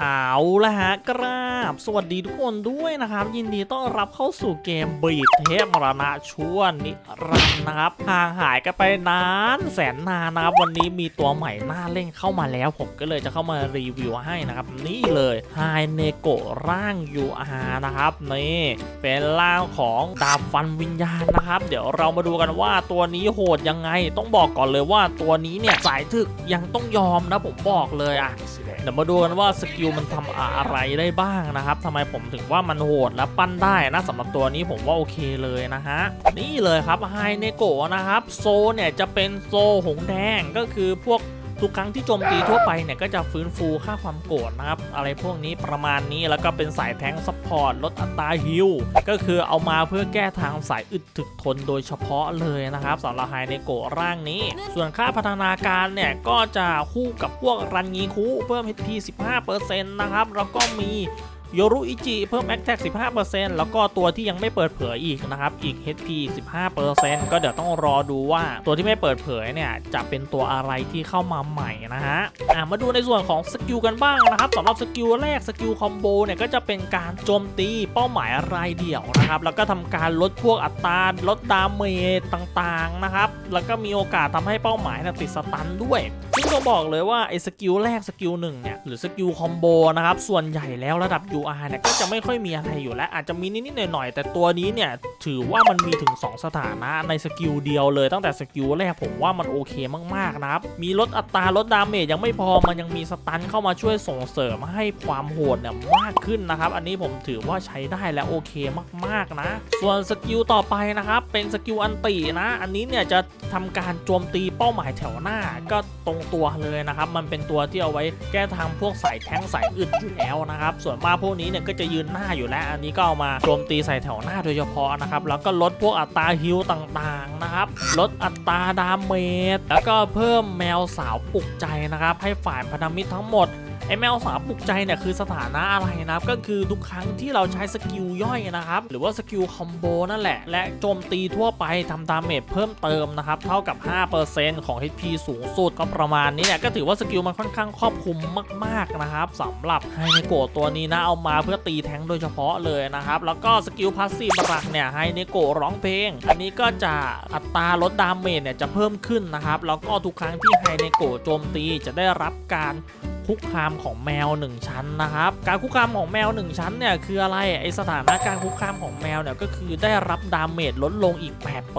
เอาละฮะกราบ สวัสดีทุกคนด้วยนะครับ ยินดีต้อนรับเข้าสู่เกมบีดเทพมรณะช่วนิรันดร์นะครับห่างหายกันไปนานแสนนานนะครับ วันนี้มีตัวใหม่หน่าเล่นเข้ามาแล้ว ผมก็เลยจะเข้ามารีวิวให้นะครับ นี่เลยไฮเนโกร่าง UR นะครับนี่เป็นร่างของดาบฟันวิญญาณนะครับ เดี๋ยวเรามาดูกันว่าตัวนี้โหดยังไงต้องบอกก่อนเลยว่าตัวนี้เนี่ยสายถึกยังต้องยอมนะผมบอกเลยอะเดี๋ยวมาดูกันว่าสกิลมันทำอะไรได้บ้างนะครับทำไมผมถึงว่ามันโหดและปั้นได้นะสำหรับตัวนี้ผมว่าโอเคเลยนะฮะนี่เลยครับไฮเนโกะนะครับโซเนี่ยจะเป็นโซหงแดงก็คือพวก ทุกครั้งที่โจมตีทั่วไปเนี่ยก็จะฟื้นฟูค่าความโกรธนะครับ อะไรพวกนี้ประมาณนี้แล้วก็เป็นสายแทงซัพพอร์ตลดอัตราฮิลก็คือเอามาเพื่อแก้ทางสายอึดถึกทนโดยเฉพาะเลยนะครับสำหรับไฮเนโกร่างนี้ ส่วนค่าพัฒนาการเนี่ยก็จะคู่กับพวกรันยีคูเพิ่ม HP 15%นะครับแล้วก็มี โยรุอิจิเพิ่ม Attack 15%แล้วก็ตัวที่ยังไม่เปิดเผยอีกนะครับ อีก HP 15%ก็เดี๋ยวต้องรอดูว่าตัวที่ไม่เปิดเผยเนี่ย จะเป็นตัวอะไรที่เข้ามาใหม่นะฮะอะมาดูในส่วนของสกิลกันบ้างนะครับสำหรับสกิลแรกสกิลคอมโบเนี่ยก็จะเป็นการโจมตีเป้าหมายรายเดี่ยวนะครับ แล้วก็ทำการลดพวกอัตราลดดาเมจต่างๆนะครับ แล้วก็มีโอกาสทำให้เป้าหมายนี่ยติดสตันด้วย ซึ่งต้องบอกเลยว่าไอ้สกิลแรกสกิลหนึ่งเนี่ยหรือสกิลคอมโบนะครับส่วนใหญ่แล้วระดับ UR เนี่ยก็จะไม่ค่อยมีอะไรอยู่แล้วอาจจะมีนิดๆหน่อยๆแต่ตัวนี้เนี่ยถือว่ามันมีถึง 2 สถานะในสกิลเดียวเลยตั้งแต่สกิลแรกผมว่ามันโอเคมากๆนะครับมีลดอัตราลดดาเมจยังไม่พอมันยังมีสตันเข้ามาช่วยส่งเสริมให้ความโหดเนี่ยมากขึ้นนะครับอันนี้ผมถือว่าใช้ได้และโอเคมากๆนะ ส่วนสกิลต่อไปนะครับเป็นสกิลอันตินะ อันนี้เนี่ยจะทำการโจมตีเป้าหมายแถวหน้าก็ตรงตัวเลยนะครับ มันเป็นตัวที่เอาไว้แก้ทางพวกสายแท้งสายอึดอยู่แล้วนะครับ ส่วนมากพวกนี้เนี่ยก็จะยืนหน้าอยู่แล้ว อันนี้ก็เอามาโจมตีใส่แถวหน้าโดยเฉพาะนะครับ แล้วก็ลดพวกอัตราฮิลต่างๆนะครับ ลดอัตราดาเมจ แล้วก็เพิ่มแมวสาวปลุกใจนะครับ ให้ฝ่ายพันธมิตรทั้งหมด ไอแมวสาปลุกใจเนี่ยคือสถานะอะไรนะครับก็คือทุกครั้งที่เราใช้สกิลย่อยนะครับหรือว่าสกิลคอมโบนั่นแหละ และโจมตีทั่วไปทำดาเมจเพิ่มเติมนะครับเท่ากับ 5%ของ HP สูงสุดก็ประมาณนี้เนี่ยก็ถือว่าสกิลมันค่อนข้างครอบคลุมมากๆนะครับสำหรับไฮเนโกตัวนี้นะเอามาเพื่อตีแทงโดยเฉพาะเลยนะครับแล้วก็สกิลพาสซีฟหลักเนี่ยไฮเนโกร้องเพลง อันนี้ก็จะอัตราลดดาเมจเนี่ยจะเพิ่มขึ้นนะครับแล้วก็ทุกครั้งที่ไฮเนโกโจมตีจะได้รับการ คุกคามของแมว 1 ชั้นนะครับ การคุกคามของแมว 1 ชั้นเนี่ยคืออะไรไอสถานะการคุกคามของแมวเนี่ยก็คือได้รับดาเมจลดลงอีก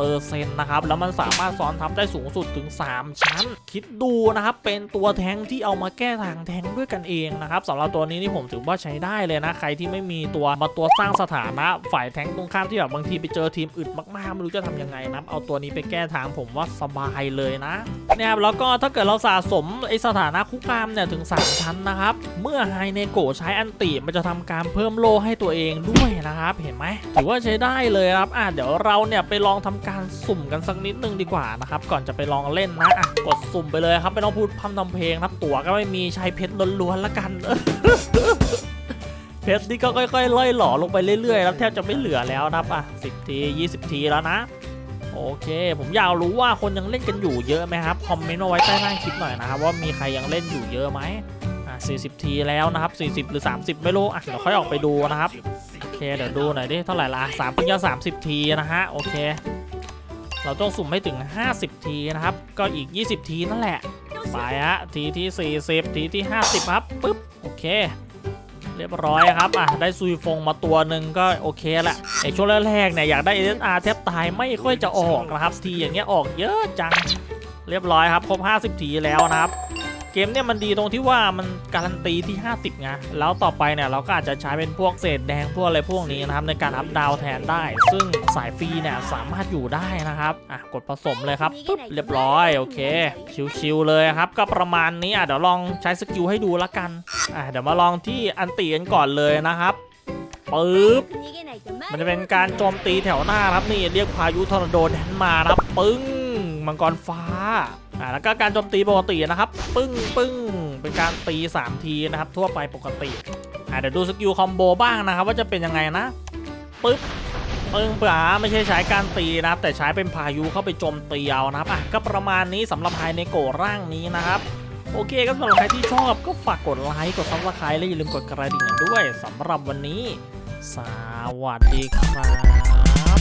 8%นะครับแล้วมันสามารถซ้อนทับได้สูงสุดถึง 3 ชั้น คิดดูนะครับเป็นตัวแทงที่เอามาแก้ทางแทงด้วยกันเองนะครับสำหรับตัวนี้นี่ผมถือว่าใช้ได้เลยนะใครที่ไม่มีตัวมาตัวสร้างสถานะฝ่ายแทงตรงข้ามที่แบบบางทีไปเจอทีมอึดมากๆไม่รู้จะทำยังไงนะเอาตัวนี้ไปแก้ทางผมว่าสบายเลยนะเนี่ยครับแล้วก็ถ้าเกิดเราสะสมไอสถานะคุกคามเนี่ยถึง3 ชั้นนะครับ เมื่อไฮเนโกใช้อันติมันจะทำการเพิ่มโลให้ตัวเองด้วยนะครับ เห็นไหมถือว่าใช้ได้เลยครับอะเดี๋ยวเราเนี่ยไปลองทำการสุ่มกันสักนิดนึงดีกว่านะครับก่อนจะไปลองเล่นนะอะกดสุ่มไปเลยครับไม่ต้องพูดพร่ำทำเพลงนะครับตั๋วก็ไม่มีใช้เพชรล้วนๆละกันเพชรนี่ก็ค่อยๆล่อยหล่อลงไปเรื่อยๆแล้วแทบจะไม่เหลือแล้วนะครับอะ10ที20 ทีแล้วนะ โอเค ผมอยากรู้ว่าคนยังเล่นกันอยู่เยอะไหมครับ คอมเมนต์มาไว้ใต้ล่างคลิปหน่อยนะครับ ว่ามีใครยังเล่นอยู่เยอะไหมอะ40 ทีแล้วนะครับ 40 หรือ 30 ไม่รู้ อะ เดี๋ยวค่อยออกไปดูนะครับ โอเค เดี๋ยวดูหน่อยดิ เท่าไหร่ละ3เพิ่งจะ30 ทีนะฮะ โอเค เราต้องสุ่มให้ถึง 50 ทีนะครับ ก็อีก 20 ทีนั่นแหละ ไปฮะ ทีที่ 40 ทีที่ 50 ครับ ปึ๊บ โอเค เรียบร้อยครับอะได้ซุยฟงมาตัวหนึ่งก็โอเคละไอช่วงแรกๆเนี่ยอยากได้ SSR แทบตายไม่ค่อยจะออกนะครับทีอย่างเงี้ยออกเยอะจัง เรียบร้อยครับครบ50 ทีแล้วนะครับ เกมเนี่ยมันดีตรงที่ว่ามันการันตีที่ 50ไงแล้วต่อไปเนี่ยเราก็อาจจะใช้เป็นพวกเศษแดงพวกอะไรพวกนี้นะครับในการอัพดาวแทนได้ ซึ่งสายฟรีเนี่ยสามารถอยู่ได้นะครับอะกดผสมเลยครับปุ๊บเรียบร้อยโอเคชิวๆเลยครับก็ประมาณนี้อะเดี๋ยวลองใช้สกิลให้ดูละกันอะเดี๋ยวมาลองที่อันตีกันก่อนเลยนะครับปึ๊บมันจะเป็นการโจมตีแถวหน้าครับนี่เรียกพายุทอร์นาโดแดนมานะครับปึ้งมังกรฟ้า อ่าแล้วก็การโจมตีปกตินะครับ ปึ้งปึ้งเป็นการตี 3 ทีนะครับ ทั่วไปปกติอ่าเดี๋ยวดูสกิลคอมโบบ้างนะครับ ว่าจะเป็นยังไงนะปึ๊บปึ้งป๋าไม่ใช่ใช้การตีนะครับ แต่ใช้เป็นพายุเข้าไปโจมตีเอานะครับอะก็ประมาณนี้สำหรับไฮเนโกร่างนี้นะครับโอเคครับสำหรับใครที่ชอบก็ฝากกดไลค์กดซับสไครต์และอย่าลืมกดกระดิ่งด้วยสำหรับวันนี้ สวัสดีครับ